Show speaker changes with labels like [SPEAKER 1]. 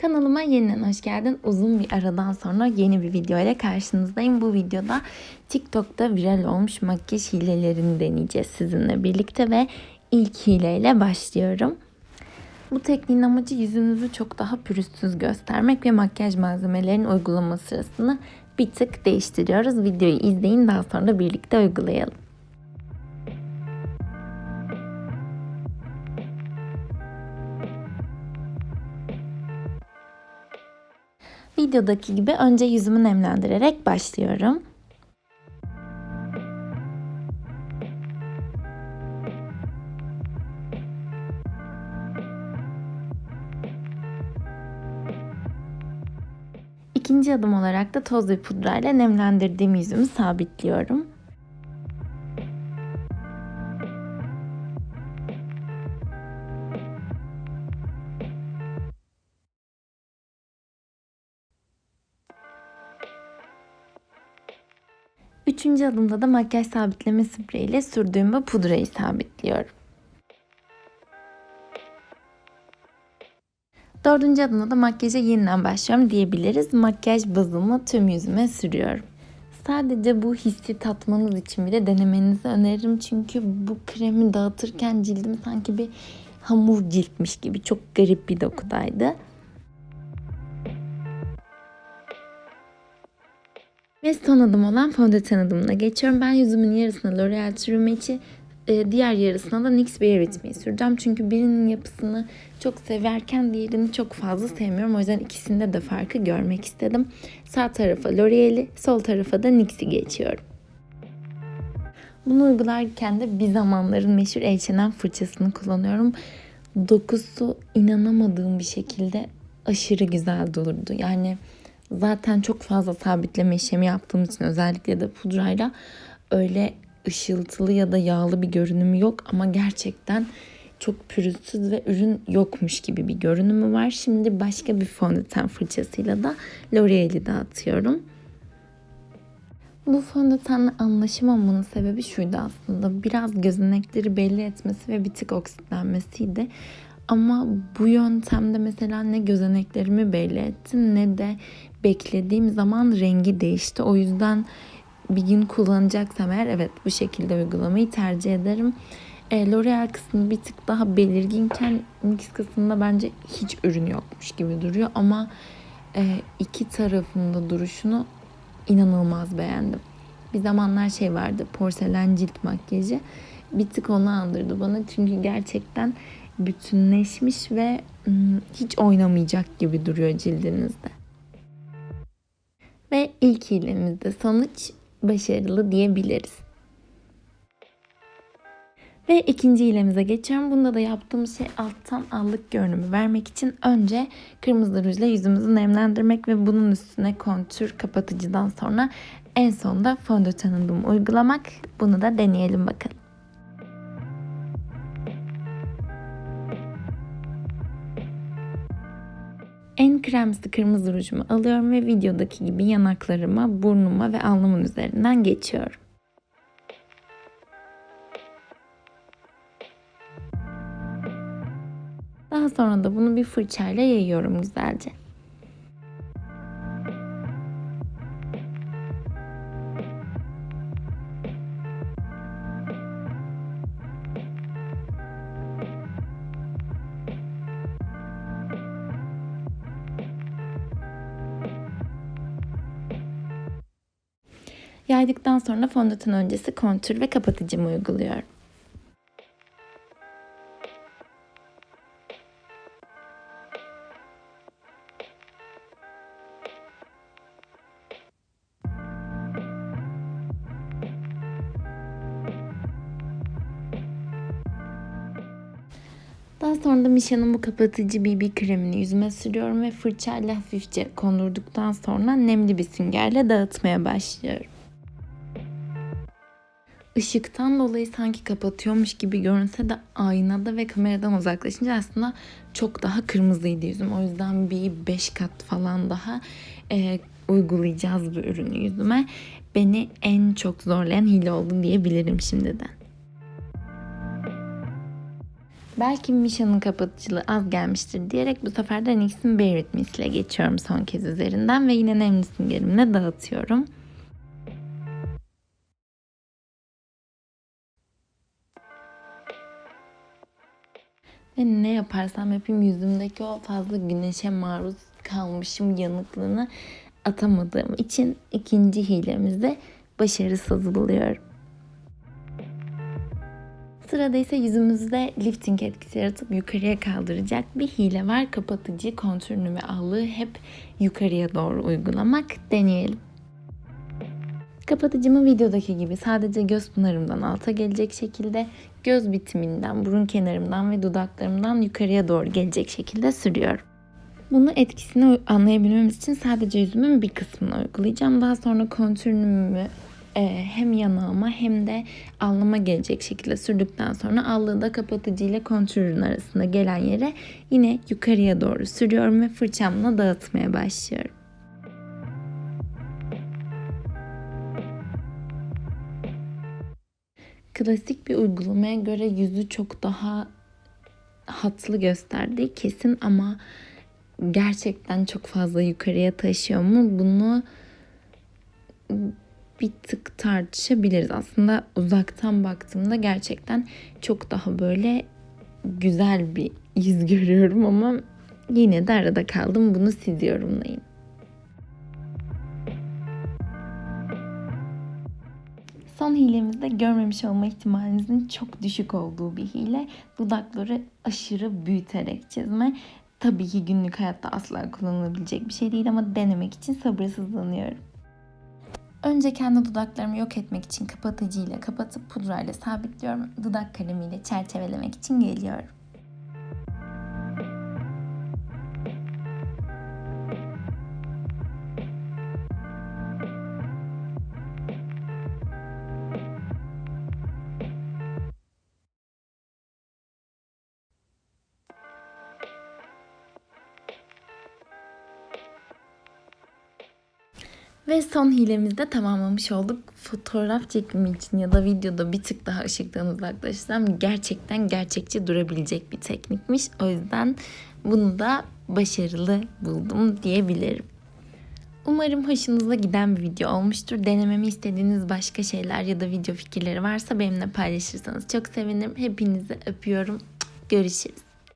[SPEAKER 1] Kanalıma yeniden hoş geldin. Uzun bir aradan sonra yeni bir video ile karşınızdayım. Bu videoda TikTok'ta viral olmuş makyaj hilelerini deneyeceğiz sizinle birlikte ve ilk hileyle başlıyorum. Bu tekniğin amacı yüzünüzü çok daha pürüzsüz göstermek ve makyaj malzemelerinin uygulama sırasını bir tık değiştiriyoruz. Videoyu izleyin daha sonra birlikte uygulayalım. Videodaki gibi önce yüzümü nemlendirerek başlıyorum. İkinci adım olarak da toz ve pudrayla nemlendirdiğim yüzümü sabitliyorum. Üçüncü adımda da makyaj sabitleme spreyiyle sürdüğüm bu pudrayı sabitliyorum. Dördüncü adımda da makyaja yeniden başlıyorum diyebiliriz. Makyaj bazımı tüm yüzüme sürüyorum. Sadece bu hissi tatmanız için bile denemenizi öneririm. Çünkü bu kremi dağıtırken cildim sanki bir hamur ciltmiş gibi çok garip bir dokudaydı. Ve son adım olan fondöten adımına geçiyorum. Ben yüzümün yarısına L'Oreal True Match'i, diğer yarısına da NYX Me süreceğim. Çünkü birinin yapısını çok severken diğerini çok fazla sevmiyorum. O yüzden ikisinde de farkı görmek istedim. Sağ tarafa L'Oreal'i, sol tarafa da NYX'i geçiyorum. Bunu uygularken de bir zamanların meşhur H&M fırçasını kullanıyorum. Dokusu inanamadığım bir şekilde aşırı güzel durdu. Yani zaten çok fazla sabitleme işlemi yaptığım için özellikle de pudrayla öyle ışıltılı ya da yağlı bir görünümü yok ama gerçekten çok pürüzsüz ve ürün yokmuş gibi bir görünümü var. Şimdi başka bir fondöten fırçasıyla da L'Oreal'i dağıtıyorum. Bu fondötenle anlaşamamamın sebebi şuydu aslında. Biraz gözenekleri belli etmesi ve bir tık oksitlenmesiydi. Ama bu yöntemde mesela ne gözeneklerimi belli etti ne de beklediğim zaman rengi değişti. O yüzden bir gün kullanacaksam eğer evet bu şekilde uygulamayı tercih ederim. E, L'Oreal kısmı bir tık daha belirginken NYX kısmında bence hiç ürün yokmuş gibi duruyor ama e, iki tarafında duruşunu inanılmaz beğendim. Bir zamanlar şey vardı porselen cilt makyajı bir tık onu andırdı bana çünkü gerçekten bütünleşmiş ve hiç oynamayacak gibi duruyor cildinizde. Ve ilk hilemizde sonuç başarılı diyebiliriz. Ve ikinci hilemize geçiyorum. Bunda da yaptığım şey alttan allık görünümü vermek için önce kırmızı rujla yüzümüzü nemlendirmek ve bunun üstüne kontür kapatıcıdan sonra en sonda fondöten uygulamak. Bunu da deneyelim bakalım. Kremsi kırmızı rujumu alıyorum ve videodaki gibi yanaklarıma, burnuma ve alnımın üzerinden geçiyorum. Daha sonra da bunu bir fırçayla yayıyorum güzelce. Yaydıktan sonra fondöten öncesi kontür ve kapatıcımı uyguluyorum. Daha sonra da Misha'nın bu kapatıcı BB kremini yüzüme sürüyorum ve fırçayla hafifçe kondurduktan sonra nemli bir süngerle dağıtmaya başlıyorum. Işıktan dolayı sanki kapatıyormuş gibi görünse de aynada ve kameradan uzaklaşınca aslında çok daha kırmızıydı yüzüm. O yüzden bir 5 kat falan daha e, uygulayacağız bu ürünü yüzüme. Beni en çok zorlayan hile oldu diyebilirim şimdiden. Belki Misha'nın kapatıcılığı az gelmiştir diyerek bu sefer de NYX'in ile geçiyorum son kez üzerinden ve yine nemli süngerimle dağıtıyorum. Ve ne yaparsam yapayım yüzümdeki o fazla güneşe maruz kalmışım yanıklığını atamadığım için ikinci hilemizde başarısız buluyorum. Sırada ise yüzümüzde lifting etkisi yaratıp yukarıya kaldıracak bir hile var. Kapatıcı, kontürünü ve allığı hep yukarıya doğru uygulamak. Deneyelim. Kapatıcımı videodaki gibi sadece göz pınarımdan alta gelecek şekilde göz bitiminden, burun kenarımdan ve dudaklarımdan yukarıya doğru gelecek şekilde sürüyorum. Bunu etkisini anlayabilmemiz için sadece yüzümün bir kısmını uygulayacağım. Daha sonra kontürümü e, hem yanağıma hem de alnıma gelecek şekilde sürdükten sonra allığı da kapatıcı ile kontürün arasında gelen yere yine yukarıya doğru sürüyorum ve fırçamla dağıtmaya başlıyorum. Klasik bir uygulamaya göre yüzü çok daha hatlı gösterdiği kesin ama gerçekten çok fazla yukarıya taşıyor mu? Bunu bir tık tartışabiliriz. Aslında uzaktan baktığımda gerçekten çok daha böyle güzel bir yüz görüyorum ama yine de arada kaldım. Bunu siz yorumlayın. Son hilemizde görmemiş olma ihtimalinizin çok düşük olduğu bir hile. Dudakları aşırı büyüterek çizme. Tabii ki günlük hayatta asla kullanılabilecek bir şey değil ama denemek için sabırsızlanıyorum. Önce kendi dudaklarımı yok etmek için kapatıcıyla kapatıp pudrayla sabitliyorum. Dudak kalemiyle çerçevelemek için geliyorum. Ve son hilemizde tamamlamış olduk. Fotoğraf çekimi için ya da videoda bir tık daha ışıktan uzaklaşsam gerçekten gerçekçi durabilecek bir teknikmiş. O yüzden bunu da başarılı buldum diyebilirim. Umarım hoşunuza giden bir video olmuştur. Denememi istediğiniz başka şeyler ya da video fikirleri varsa benimle paylaşırsanız çok sevinirim. Hepinizi öpüyorum. Görüşürüz.